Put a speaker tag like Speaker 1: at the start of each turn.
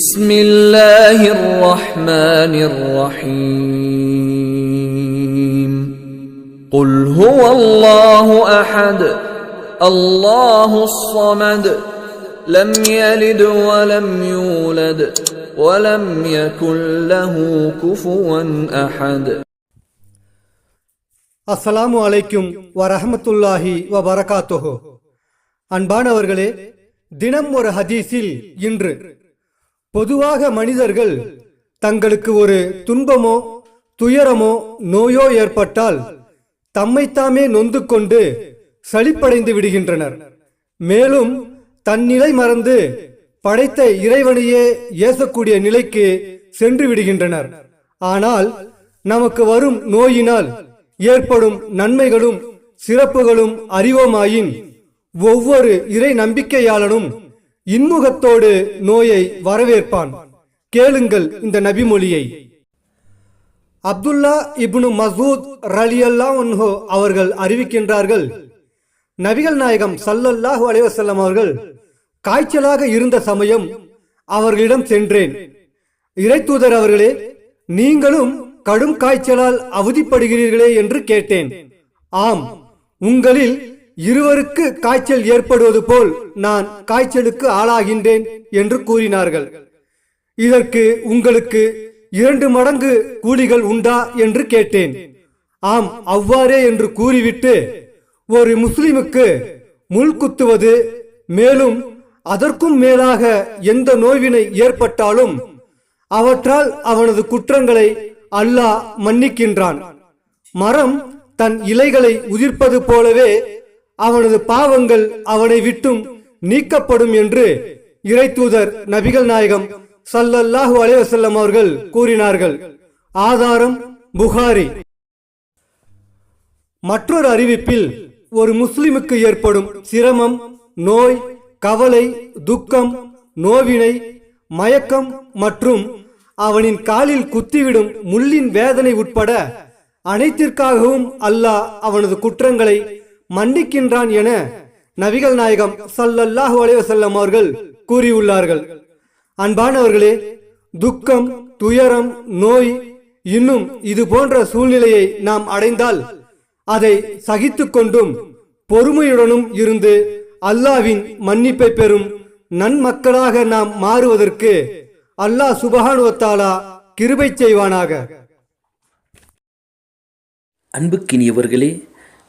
Speaker 1: بسم الله الرحمن الرحيم قل هو الله احد الله الصمد لم يلد ولم يولد ولم يكن له كفوا احد
Speaker 2: அஸ்ஸலாமு அலைக்கும் வரஹமத்துல்லாஹி வ பரகாத்துஹு அன்பானவர்களே தினம் ஒரு ஹதீஸில் இன்று பொதுவாக மனிதர்கள் தங்களுக்கு ஒரு துன்பமோ துயரமோ நோயோ ஏற்பட்டால் தம்மைத்தாமே நொந்து கொண்டு சளிப்படைந்து விடுகின்றனர். மேலும் தன்னிலை மறந்து படைத்த இறைவனையே ஏசக்கூடிய நிலைக்கு சென்று விடுகின்றனர். ஆனால் நமக்கு வரும் நோயினால் ஏற்படும் நன்மைகளும் சிறப்புகளும் அறிவோமாயின் ஒவ்வொரு இறை நம்பிக்கையாளனும் இன்முகத்தோடு நோயை வரவேற்பான். கேளுங்கள் இந்த நபிமொழியை. அப்துல்லா இப்னு மசூத் ரலியல்லா ஒன்ஹோ அவர்கள் அறிவிக்கின்றார்கள் நபிகள் நாயகம் சல்லல்லாஹு அலைவசல்லம் அவர்கள் காய்ச்சலாக இருந்த சமயம் அவர்களிடம் சென்றேன். இறைத்தூதர் அவர்களே நீங்களும் கடும் காய்ச்சலால் அவதிப்படுகிறீர்களே என்று கேட்டேன். ஆம் உங்களில் இருவருக்கு காய்ச்சல் ஏற்படுவது போல் நான் காய்ச்சலுக்கு ஆளாகின்றேன் என்று கூறினார்கள். இதற்கு உங்களுக்கு இரண்டு மடங்கு கூலிகள் உண்டா என்று கேட்டேன். ஆம் அவ்வாறே என்று கூறிவிட்டு ஒரு முஸ்லிமுக்கு முள் குத்துவது மேலும் அதற்கும் மேலாக எந்த நோய்வினை ஏற்பட்டாலும் அவற்றால் அவனது குற்றங்களை அல்லாஹ் மன்னிக்கின்றான். மரம் தன் இலைகளை உதிர்ப்பது போலவே அவனது பாவங்கள் அவனை விட்டும் நீக்கப்படும் என்று இறைத்தூதர் நபிகள் நாயகம் சல்லல்லாஹு அலைவசல்லம் அவர்கள் கூறினார்கள். ஆதாரம் புகாரி. மற்றொரு அறிவிப்பில் ஒரு முஸ்லிமுக்கு ஏற்படும் சிரமம் நோய் கவலை துக்கம் நோவினை மயக்கம் மற்றும் அவனின் காலில் குத்திவிடும் முள்ளின் வேதனை உட்பட அனைத்திற்காகவும் அல்லாஹ் அவனது குற்றங்களை மன்னிக்கின்றான் என நபிகள் நாயகம் சல்லல்லாஹு அலைவசல்லம் அவர்கள் கூறியுள்ளார்கள். அன்பானவர்களே துக்கம் துயரம் நோய் இன்னும் இது போன்ற சூழ்நிலையை நாம் அடைந்தால் அதை சகித்து கொண்டும் பொறுமையுடனும் இருந்து அல்லாவின் மன்னிப்பை பெறும் நன்மக்களாக நாம் மாறுவதற்கு அல்லாஹ் சுபகானுவத்தாலா கிருபை செய்வானாக.
Speaker 3: அன்புக்கினியவர்களே